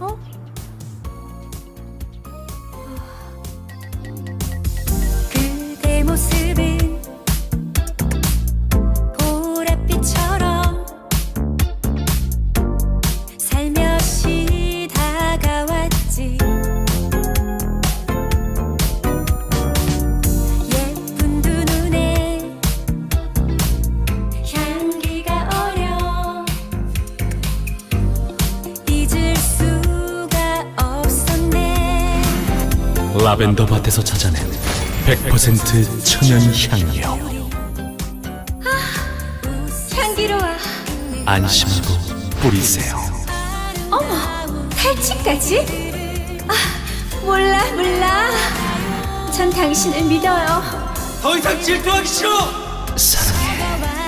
哦 라벤더 밭에서 찾아낸 100% 천연 향료 향기로워. 안심하고 뿌리세요 어머, 탈취까지? 아, 몰라, 몰라. 전 당신을 믿어요. 더 이상 질투하기 싫어! 사랑해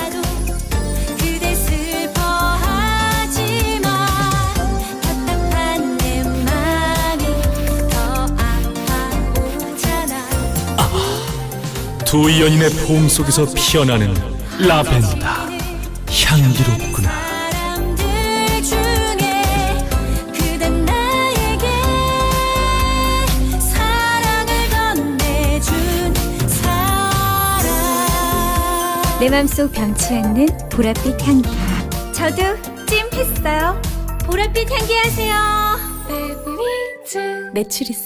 두 연인의 포옹 속에서 피어나는 라벤더 향기롭구나 사람들 중에 그댄 나에게 사랑을 건네준 사람 내 맘속 변치 않는 보랏빛 향기. 저도 찜했어요. 보랏빛 향기 하세요. 메추리스.